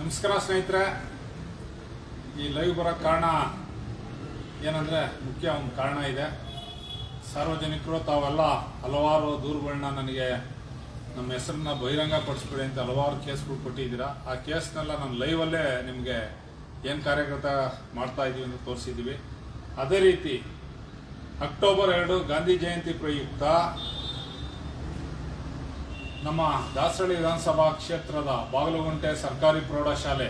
ನಮಸ್ಕಾರ ಸ್ನೇಹಿತರೆ. ಈ ಲೈವ್ ಬರೋ ಕಾರಣ ಏನಂದರೆ ಮುಖ್ಯ ಒಂದು ಕಾರಣ ಇದೆ. ಸಾರ್ವಜನಿಕರು ತಾವೆಲ್ಲ ಹಲವಾರು ದೂರುಗಳನ್ನ ನನಗೆ ನಮ್ಮ ಹೆಸರನ್ನ ಬಹಿರಂಗ ಪಡಿಸ್ಬಿಡಿ ಅಂತ ಹಲವಾರು ಕೇಸ್ಗಳು ಕೊಟ್ಟಿದ್ದೀರಾ. ಆ ಕೇಸ್ನೆಲ್ಲ ನಾನು ಲೈವಲ್ಲೇ ನಿಮಗೆ ಏನು ಕಾರ್ಯಕರ್ತ ಮಾಡ್ತಾ ಇದ್ದೀವಿ ಅಂತ ತೋರಿಸಿದ್ದೀವಿ. ಅದೇ ರೀತಿ ಅಕ್ಟೋಬರ್ ಎರಡು ಗಾಂಧಿ ಜಯಂತಿ ಪ್ರಯುಕ್ತ ನಮ್ಮ ದಾಸರಳ್ಳಿ ವಿಧಾನಸಭಾ ಕ್ಷೇತ್ರದ ಬಾಗಲಗುಂಟೆ ಸರ್ಕಾರಿ ಪ್ರೌಢಶಾಲೆ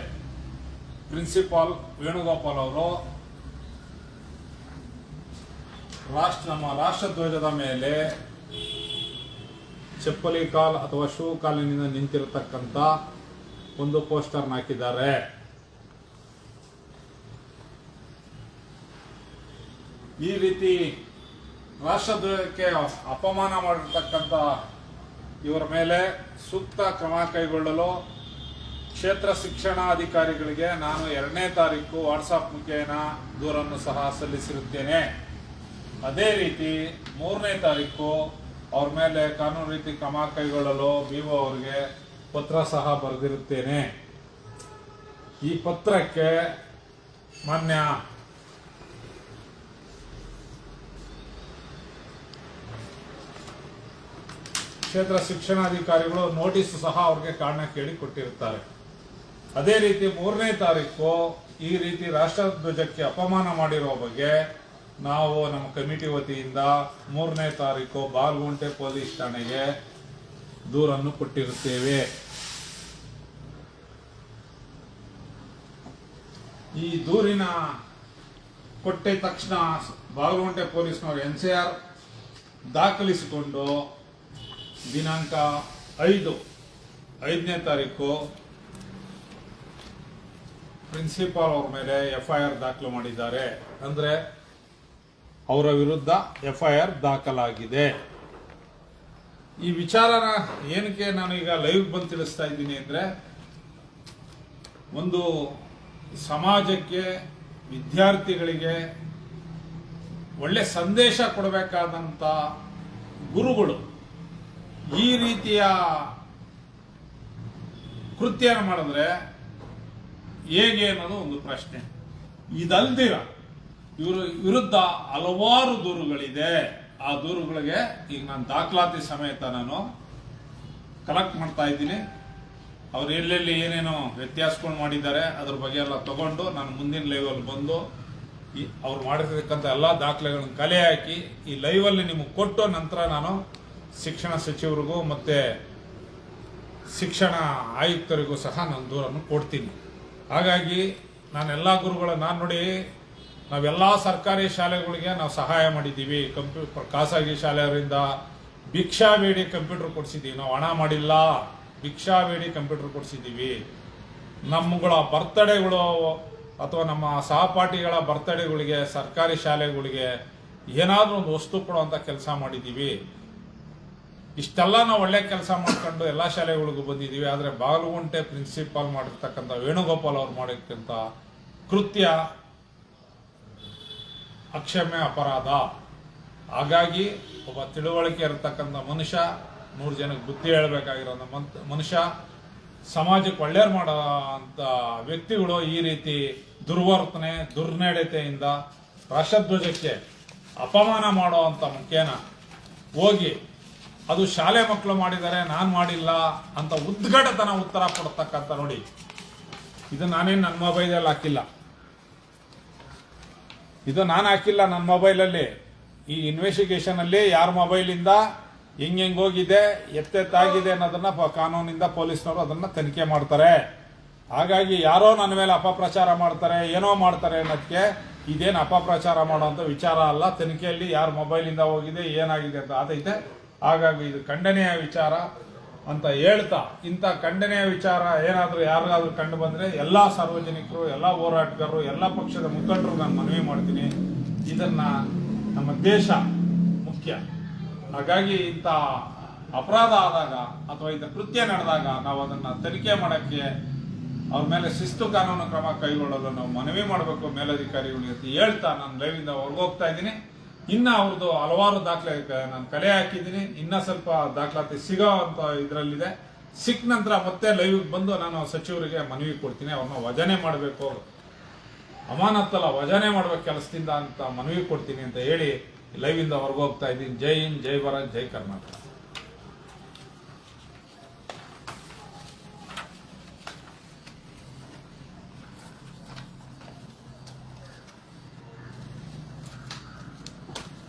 ಪ್ರಿನ್ಸಿಪಾಲ್ ವೇಣುಗೋಪಾಲ್ ಅವರು ರಾಷ್ಟ್ರ ನಮ್ಮ ರಾಷ್ಟ್ರಧ್ವಜದ ಮೇಲೆ ಚಪ್ಪಲಿ ಕಾಲ್ ಅಥವಾ ಶೂ ಕಾಲಿನಿಂದ ನಿಂತಿರತಕ್ಕಂಥ ಒಂದು ಪೋಸ್ಟರ್ ಹಾಕಿದ್ದಾರೆ. ಈ ರೀತಿ ರಾಷ್ಟ್ರಧ್ವಜಕ್ಕೆ ಅಪಮಾನ ಮಾಡಿರ್ತಕ್ಕಂಥ ಇವರ ಮೇಲೆ ಸೂಕ್ತ ಕ್ರಮ ಕೈಗೊಳ್ಳಲು ಕ್ಷೇತ್ರ ಶಿಕ್ಷಣಾಧಿಕಾರಿಗಳಿಗೆ ನಾನು ಎರಡನೇ ತಾರೀಕು ವಾಟ್ಸಪ್ ಮುಖೇನ ದೂರನ್ನು ಸಹ ಸಲ್ಲಿಸಿರುತ್ತೇನೆ. ಅದೇ ರೀತಿ ಮೂರನೇ ತಾರೀಕು ಅವ್ರ ಮೇಲೆ ಕಾನೂನು ರೀತಿ ಕ್ರಮ ಕೈಗೊಳ್ಳಲು ಬಿಒ ಅವರಿಗೆ ಪತ್ರ ಸಹ ಬರೆದಿರುತ್ತೇನೆ. ಈ ಪತ್ರಕ್ಕೆ ಮಾನ್ಯ ಕ್ಷೇತ್ರ ಶಿಕ್ಷಣಾಧಿಕಾರಿಗಳು ನೋಟಿಸ್ ಸಹ ಅವ್ರಿಗೆ ಕಾರಣ ಕೇಳಿ ಕೊಟ್ಟಿರುತ್ತಾರೆ. ಅದೇ ರೀತಿ ಮೂರನೇ ತಾರೀಕು ಈ ರೀತಿ ರಾಷ್ಟ್ರಧ್ವಜಕ್ಕೆ ಅಪಮಾನ ಮಾಡಿರೋ ಬಗ್ಗೆ ನಾವು ನಮ್ಮ ಕಮಿಟಿ ವತಿಯಿಂದ ಮೂರನೇ ತಾರೀಕು ಬಾಲ್ಗುಂಟೆ ಪೊಲೀಸ್ ಠಾಣೆಗೆ ದೂರನ್ನು ಕೊಟ್ಟಿರುತ್ತೇವೆ. ಈ ದೂರಿನ ಕೊಟ್ಟ ತಕ್ಷಣ ಬಾಲ್ಗುಂಟೆ ಪೊಲೀಸ್ನವರು ಎನ್ ಸಿ ಆರ್ ದಾಖಲಿಸಿಕೊಂಡು ದಿನಾಂಕ ಐದು, ಐದನೇ ತಾರೀಕು ಪ್ರಿನ್ಸಿಪಾಲ್ ಅವ್ರ ಮೇಲೆ ಎಫ್ ಐ ಆರ್ ದಾಖಲು ಮಾಡಿದ್ದಾರೆ. ಅಂದರೆ ಅವರ ವಿರುದ್ಧ ಎಫ್ ಐ ಆರ್ ದಾಖಲಾಗಿದೆ. ಈ ವಿಚಾರನ ಏನಕ್ಕೆ ನಾನು ಈಗ ಲೈವ್ ಬಂದು ತಿಳಿಸ್ತಾ ಇದ್ದೀನಿ ಅಂದರೆ, ಒಂದು ಸಮಾಜಕ್ಕೆ ವಿದ್ಯಾರ್ಥಿಗಳಿಗೆ ಒಳ್ಳೆ ಸಂದೇಶ ಕೊಡಬೇಕಾದಂಥ ಗುರುಗಳು ಈ ರೀತಿಯ ಕೃತ್ಯ ಮಾಡಿದ್ರೆ ಹೇಗೆ ಅನ್ನೋದು ಒಂದು ಪ್ರಶ್ನೆ. ಇದಲ್ದಿರ ಇವರು ವಿರುದ್ಧ ಹಲವಾರು ದೂರುಗಳಿದೆ. ಆ ದೂರುಗಳಿಗೆ ಈಗ ನಾನು ದಾಖಲಾತಿ ಸಮೇತ ನಾನು ಕಲೆಕ್ಟ್ ಮಾಡ್ತಾ ಇದ್ದೀನಿ. ಅವ್ರು ಎಲ್ಲೆಲ್ಲಿ ಏನೇನೋ ವ್ಯತ್ಯಾಸಗಳು ಮಾಡಿದ್ದಾರೆ, ಅದ್ರ ಬಗ್ಗೆ ಎಲ್ಲ ತಗೊಂಡು ನಾನು ಮುಂದಿನ ಲೈವಲ್ಲಿ ಬಂದು ಈ ಅವ್ರು ಮಾಡಿರ್ತಕ್ಕಂಥ ಎಲ್ಲ ದಾಖಲೆಗಳನ್ನು ಕಲೆ ಹಾಕಿ ಈ ಲೈವಲ್ಲಿ ನಿಮಗೆ ಕೊಟ್ಟು ನಂತರ ನಾನು ಶಿಕ್ಷಣ ಸಚಿವರಿಗೂ ಮತ್ತು ಶಿಕ್ಷಣ ಆಯುಕ್ತರಿಗೂ ಸಹ ನಾನು ದೂರನ್ನು ಕೊಡ್ತೀನಿ. ಹಾಗಾಗಿ ನಾನೆಲ್ಲ ಗುರುಗಳ, ನಾನು ನೋಡಿ ನಾವೆಲ್ಲ ಸರ್ಕಾರಿ ಶಾಲೆಗಳಿಗೆ ನಾವು ಸಹಾಯ ಮಾಡಿದ್ದೀವಿ. ಕಂಪ್ಯೂಟರ್ ಖಾಸಗಿ ಶಾಲೆಯವರಿಂದ ಭಿಕ್ಷಾ ಬೇಡಿ ಕಂಪ್ಯೂಟರ್ ಕೊಡಿಸಿದ್ದೀವಿ. ನಾವು ಹಣ ಮಾಡಿಲ್ಲ. ಭಿಕ್ಷಾ ಬೇಡಿ ಕಂಪ್ಯೂಟರ್ ಕೊಡಿಸಿದ್ದೀವಿ. ನಮ್ಮಗಳ ಬರ್ತಡೇಗಳು ಅಥವಾ ನಮ್ಮ ಸಹಪಾಠಿಗಳ ಬರ್ತಡೇಗಳಿಗೆ, ಸರ್ಕಾರಿ ಶಾಲೆಗಳಿಗೆ ಏನಾದರೂ ಒಂದು ವಸ್ತು ಕೊಡುವಂಥ ಕೆಲಸ ಮಾಡಿದ್ದೀವಿ. ಇಷ್ಟೆಲ್ಲ ನಾವು ಒಳ್ಳೆ ಕೆಲಸ ಮಾಡ್ಕೊಂಡು ಎಲ್ಲ ಶಾಲೆಗಳಿಗೂ ಬಂದಿದ್ದೀವಿ. ಆದರೆ ಬಾಗಲಗುಂಟೆ ಪ್ರಿನ್ಸಿಪಾಲ್ ಮಾಡಿರ್ತಕ್ಕಂಥ ವೇಣುಗೋಪಾಲ್ ಅವ್ರು ಮಾಡಿರ್ತಕ್ಕಂಥ ಕೃತ್ಯ ಅಕ್ಷಮ್ಯ ಅಪರಾಧ. ಹಾಗಾಗಿ ಒಬ್ಬ ತಿಳುವಳಿಕೆ ಇರತಕ್ಕಂಥ ಮನುಷ್ಯ, ನೂರು ಜನಕ್ಕೆ ಬುದ್ಧಿ ಹೇಳಬೇಕಾಗಿರೋ ಮನುಷ್ಯ ಸಮಾಜಕ್ಕೆ ಒಳ್ಳೇರು ಮಾಡೋ ಅಂತ ವ್ಯಕ್ತಿಗಳು ಈ ರೀತಿ ದುರ್ವರ್ತನೆ, ದುರ್ನಡತೆಯಿಂದ ರಾಷ್ಟ್ರಧ್ವಜಕ್ಕೆ ಅಪಮಾನ ಮಾಡೋ ಅಂತ ಮುಖೇನ ಹೋಗಿ ಅದು ಶಾಲೆ ಮಕ್ಕಳು ಮಾಡಿದ್ದಾರೆ, ನಾನು ಮಾಡಿಲ್ಲ ಅಂತ ಉದ್ಘಾಟತನ ಉತ್ತರ ಕೊಡ್ತಕ್ಕಂಥ ನೋಡಿ. ಇದು ನಾನೇನು ನನ್ನ ಮೊಬೈಲಲ್ಲಿ ಹಾಕಿಲ್ಲ. ಇದು ನಾನು ಹಾಕಿಲ್ಲ ನನ್ನ ಮೊಬೈಲಲ್ಲಿ. ಈ ಇನ್ವೆಸ್ಟಿಗೇಷನಲ್ಲಿ ಯಾರ ಮೊಬೈಲಿಂದ ಹೆಂಗೆ ಹೆಂಗ್ ಹೋಗಿದೆ ಎತ್ತೆತ್ತಾಗಿದೆ ಅನ್ನೋದನ್ನ ಕಾನೂನಿಂದ ಪೊಲೀಸ್ನವರು ಅದನ್ನ ತನಿಖೆ ಮಾಡ್ತಾರೆ. ಹಾಗಾಗಿ ಯಾರೋ ನನ್ನ ಮೇಲೆ ಅಪಪ್ರಚಾರ ಮಾಡ್ತಾರೆ, ಏನೋ ಮಾಡ್ತಾರೆ ಅನ್ನೋದಕ್ಕೆ ಇದೇನು ಅಪಪ್ರಚಾರ ಮಾಡುವಂತ ವಿಚಾರ ಅಲ್ಲ. ತನಿಖೆಯಲ್ಲಿ ಯಾರ ಮೊಬೈಲಿಂದ ಹೋಗಿದೆ, ಏನಾಗಿದೆ ಅಂತ ಆತೈತೆ ಹಾಗಾಗಿ ಇದು ಖಂಡನೆಯ ವಿಚಾರ ಅಂತ ಹೇಳ್ತಾ, ಇಂಥ ಖಂಡನೆಯ ವಿಚಾರ ಏನಾದರೂ ಯಾರಿಗಾದ್ರೂ ಕಂಡು ಬಂದರೆ ಎಲ್ಲ ಸಾರ್ವಜನಿಕರು, ಎಲ್ಲ ಹೋರಾಟಗಾರರು, ಎಲ್ಲ ಪಕ್ಷದ ಮುಖಂಡರು ನಾನು ಮನವಿ ಮಾಡ್ತೀನಿ. ಇದನ್ನು ನಮ್ಮ ದೇಶ ಮುಖ್ಯ. ಹಾಗಾಗಿ ಇಂಥ ಅಪರಾಧ ಆದಾಗ ಅಥವಾ ಇಂಥ ಕೃತ್ಯ ನಡೆದಾಗ ನಾವು ಅದನ್ನು ತನಿಖೆ ಮಾಡೋಕ್ಕೆ ಅವ್ರ ಮೇಲೆ ಶಿಸ್ತು ಕಾನೂನು ಕ್ರಮ ಕೈಗೊಳ್ಳಲು ನಾವು ಮನವಿ ಮಾಡಬೇಕು ಮೇಲಧಿಕಾರಿಗಳಿಗೆ ಅಂತ ಹೇಳ್ತಾ ನಾನು ಲೈವಿಂದ ಹೊರಗೋಗ್ತಾ ಇದ್ದೀನಿ. ಇನ್ನ ಅವ್ರದ್ದು ಹಲವಾರು ದಾಖಲೆ ನಾನು ಕಲೆ ಹಾಕಿದ್ದೀನಿ. ಇನ್ನ ಸ್ವಲ್ಪ ದಾಖಲಾತಿ ಸಿಗೋ ಅಂತ ಇದರಲ್ಲಿದೆ. ಸಿಕ್ಕ ನಂತರ ಮತ್ತೆ ಲೈವ್ ಬಂದು ನಾನು ಸಚಿವರಿಗೆ ಮನವಿ ಕೊಡ್ತೀನಿ. ಅವ್ರನ್ನ ವಜನೆ ಮಾಡಬೇಕು. ಅಮಾನತ್ತಲ್ಲ, ವಜನೆ ಮಾಡ್ಬೇಕು ಕೆಲಸದಿಂದ ಅಂತ ಮನವಿ ಕೊಡ್ತೀನಿ ಅಂತ ಹೇಳಿ ಲೈವ್ ಇಂದ ಹೊರಗೋಗ್ತಾ ಇದ್ದೀನಿ. ಜೈ ಹಿಂದ್, ಜೈ ಭಾರತ್, ಜೈ ಕರ್ನಾಟಕ.